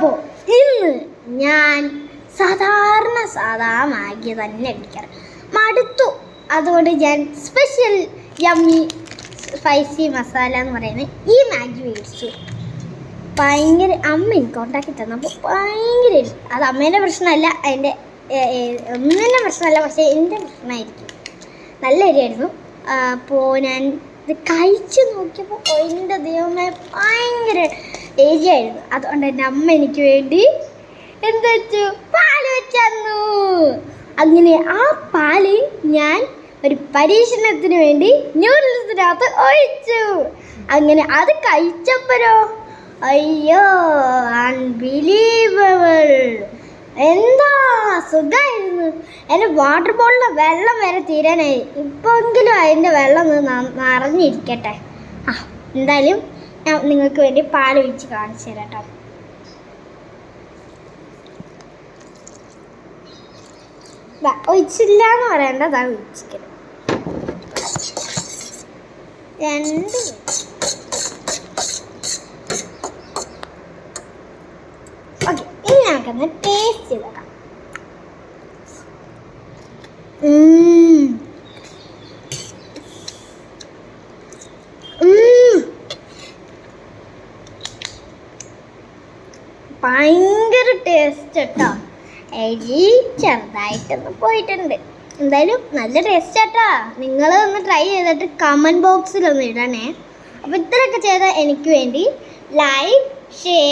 അപ്പോൾ ഇന്ന് ഞാൻ സാധാരണ സാധാ മാഗി തന്നെ അടിക്കാറ്. മടുത്തു. അതുകൊണ്ട് ഞാൻ സ്പെഷ്യൽ യമ്മി സ്പൈസി മസാല എന്ന് പറയുന്നത് ഈ മാഗി മേടിച്ചു. ഭയങ്കര അമ്മ എനിക്ക് ഉണ്ടാക്കി തന്നപ്പോൾ ഭയങ്കര അത് അമ്മേന്റെ പ്രശ്നമല്ല അതിന്റെ ഒന്നിന്റെ പ്രശ്നമല്ല പക്ഷേ എന്റെ പ്രശ്നമായിരിക്കും. നല്ല എരിയായിരുന്നു അപ്പോൾ ഞാൻ ഇത് കഴിച്ച് നോക്കിയപ്പോൾ എന്റെ ദൈവമേ ഭയങ്കര എരിയായിരുന്നു അതുകൊണ്ട് എന്റെ അമ്മ എനിക്ക് വേണ്ടി എന്ത് വെച്ചു? പാൽ വെച്ചു അങ്ങനെ ആ പാൽ ഞാൻ ഒരു പരീക്ഷണത്തിന് വേണ്ടി ന്യൂഡിൽസിനകത്ത് ഒഴിച്ചു. അങ്ങനെ അത് കഴിച്ചപ്പോഴോ? അയ്യോ അൺബിലീവബിൾ എന്താ? സുഖമായിരുന്നു എന്റെ വാട്ടർ ബോളിലെ വെള്ളം വരെ തീരാനായി. ഇപ്പോഴെങ്കിലും അതിന്റെ വെള്ളം നിറഞ്ഞിരിക്കട്ടെ. ആ എന്തായാലും നിങ്ങൾക്ക് വേണ്ടി പാൽ ഒഴിച്ച് കാണിച്ചു തരാം കേട്ടോ. ഒഴിച്ചില്ല എന്ന് പറയണ്ട അതാ ഒഴിച്ചിരിക്കണം രണ്ട് ഓക്കെ ഇനി നമുക്കൊന്ന് ടേസ്റ്റ് ചെയ്ത് നോക്കാം. ഭയങ്കര ടേസ്റ്റ് കേട്ടോ എരി ചെറുതായിട്ടൊന്ന് പോയിട്ടുണ്ട്. എന്തായാലും നല്ല ടേസ്റ്റ് കേട്ടോ നിങ്ങൾ ഒന്ന് ട്രൈ ചെയ്തിട്ട് കമന്റ് ബോക്സിൽ ഒന്ന് ഇടണേ. അപ്പോൾ ഇത്രയൊക്കെ ചെയ്താൽ എനിക്ക് വേണ്ടി ലൈക്ക് ഷെയർ